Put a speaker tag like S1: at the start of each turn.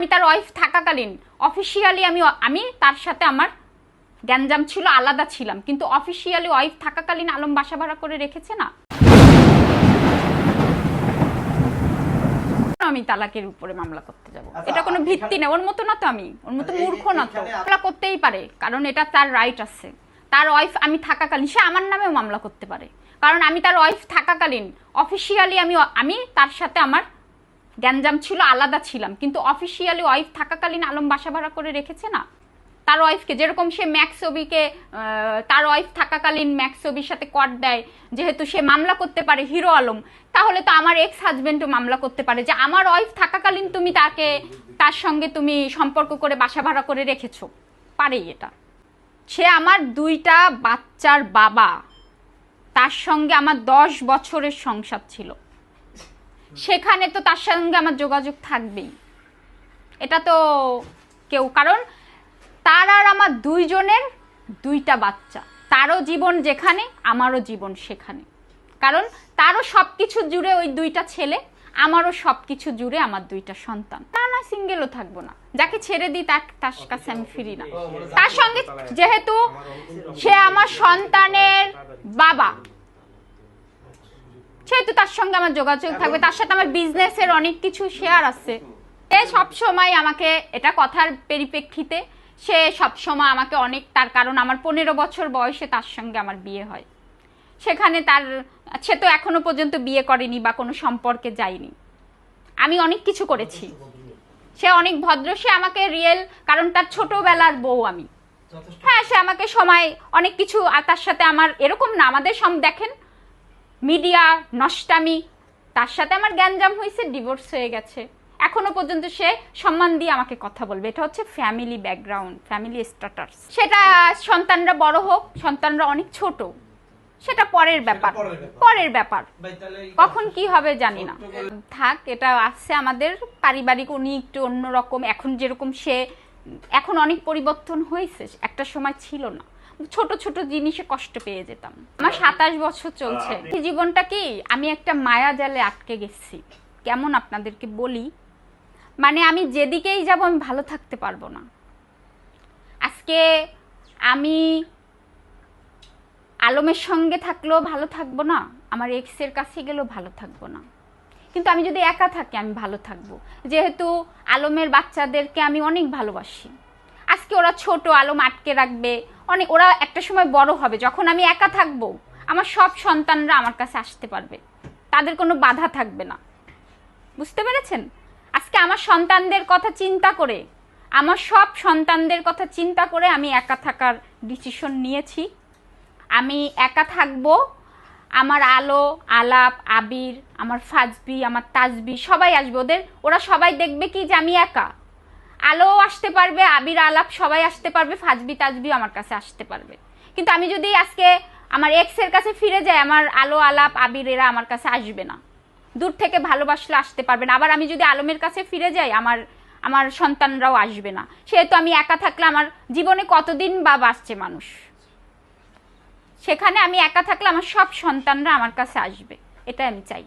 S1: আমি তার ওয়াইফ থাকাকালীন অফিসিয়ালি আমি আমি তার সাথে আমার গ্যাঞ্জাম ছিল আলাদা ছিলাম। কিন্তু অফিসিয়ালি ওয়াইফ থাকাকালীন আলম বাসা ভাড়া করে রেখেছে না? আমি তালাকের উপরে মামলা করতে যাব?
S2: আচ্ছা,
S1: এটা কোনো ভিত্তি নেই ওর মতো না তো আমি। ওর মতো মূর্খ না তো। মামলা করতেই পারে কারণ এটা তার রাইট আছে। তার ওয়াইফ আমি থাকাকালীন সে আমার নামেও মামলা করতে পারে। কারণ আমি তার ওয়াইফ থাকাকালীন অফিসিয়ালি আমি আমি তার সাথে আমার গ্যাঞ্জাম ছিল, আলাদা ছিলাম। কিন্তু অফিসিয়ালি ওয়াইফ থাকাকালীন আলম বাসা ভাড়া করে রেখেছে না? তার ওয়াইফকে যেরকম সে ম্যাক্সবিকে তার ওয়াইফ থাকাকালীন ম্যাক্সবির সাথে কট দেয়, যেহেতু সে মামলা করতে পারে হিরো আলম, তাহলে তো আমার এক্স হাজবেন্ডও মামলা করতে পারে যে আমার ওয়াইফ থাকাকালীন তুমি তাকে, তার সঙ্গে তুমি সম্পর্ক করে বাসা ভাড়া করে রেখেছো। পারেই এটা। সে আমার দুইটা বাচ্চার বাবা, তার সঙ্গে আমার দশ বছরের সংসার ছিল। সেখানে তো তার সঙ্গে আমার যোগাযোগ থাকবেই। এটা তো কেউ, কারণ তার আর আমার দুইজনের দুইটা বাচ্চা। তারও জীবন যেখানে, আমারও জীবন সেখানে। কারণ তারও সব কিছু জুড়ে ওই দুইটা ছেলে, আমারও সব কিছু জুড়ে আমার দুইটা সন্তান। না না সিঙ্গেলও থাকব না। যাকে ছেড়ে দিই, তার তার কাছে আমি ফিরি না। তার সঙ্গে যেহেতু সে আমার সন্তানের বাবা সেহেতু তার সঙ্গে আমার যোগাযোগ থাকবে। তার সাথে আমার বিজনেসের অনেক কিছু শেয়ার আছে। সে সবসময় আমাকে এটা কথার পরিপ্রেক্ষিতে সে সবসময় আমাকে অনেক তার কারণ আমার পনেরো বছর বয়সে তার সঙ্গে আমার বিয়ে হয়। সেখানে তার সে তো এখনও পর্যন্ত বিয়ে করেনি বা কোনো সম্পর্কে যায়নি। আমি অনেক কিছু করেছি। সে অনেক ভদ্র সে আমাকে রিয়েল কারণ তার ছোটবেলার বউ আমি। হ্যাঁ সে আমাকে সময় অনেক কিছু আর তার সাথে আমার এরকম না আমাদের সব দেখেন মিডিয়া নষ্টামি তার সাথে আমার জ্ঞানজাম হয়েছে ডিভোর্স হয়ে গেছে। এখনও পর্যন্ত সে সম্মান দিয়ে আমাকে কথা বলবে। এটা হচ্ছে ফ্যামিলি ব্যাকগ্রাউন্ড ফ্যামিলি স্ট্যাটাস সেটা সন্তানরা বড় হোক সন্তানরা অনেক ছোট সেটা পরের ব্যাপার।
S2: পরের ব্যাপার।
S1: কখন কি হবে জানি না। থাক এটা আছে আমাদের। পারিবারিক উনি একটু অন্যরকম। এখন যেরকম সে এখন অনেক পরিবর্তন হয়েছে। একটা সময় ছিল না। ছোট ছোট জিনিসে কষ্ট পেয়ে যেতাম। আমার সাতাশ বছর চলছে। জীবনটা কি? আমি একটা মায়া জালে আটকে গেছি। কেমন আপনাদেরকে বলি? মানে আমি যেদিকেই যাব আমি ভালো থাকতে পারব না। আজকে আমি আলমের সঙ্গে থাকলেও ভালো থাকব না আমার এক্সের কাছে গেলেও ভালো থাকব না। কিন্তু আমি যদি একা থাকি আমি ভালো থাকব। যেহেতু আলমের বাচ্চাদেরকে আমি অনেক ভালোবাসি। আজকে ওরা ছোট, আলম আটকে রাখবে। অনেক, ওরা একটা সময় বড় হবে, যখন আমি একা থাকব, আমার সব সন্তানরা আমার কাছে আসতে পারবে। তাদের কোনো বাধা থাকবে না। বুঝতে পেরেছেন? আজকে আমার সন্তানদের কথা চিন্তা করে, আমার সব সন্তানদের কথা চিন্তা করে আমি একা থাকার ডিসিশন নিয়েছি। আমি একা থাকব, আমার আলো, আলাপ, আবির, আমার ফাজবি, আমার তাজবি, সবাই আসবে। ওদের, ওরা সবাই দেখবে কি যে আমি একা। আলোও আসতে পারবে, আবির আলাপ সবাই আসতে পারবে, ফাজবি তাজবিও আমার কাছে আসতে পারবে। কিন্তু আমি যদি আজকে আমার এক্সের কাছে ফিরে যাই, আমার আলো আলাপ, আবির এরা আমার কাছে আসবে না। দূর থেকে ভালোবাসলে আসতে পারবে না। আবার আমি যদি আলমের কাছে ফিরে যাই, আমার আমার সন্তানরাও আসবে না। সেহেতু আমি একা থাকলে আমার জীবনে কতদিন বা বাঁচছে মানুষ? সেখানে আমি একা থাকলে আমার সব সন্তানরা আমার কাছে আসবে। এটা আমি চাই।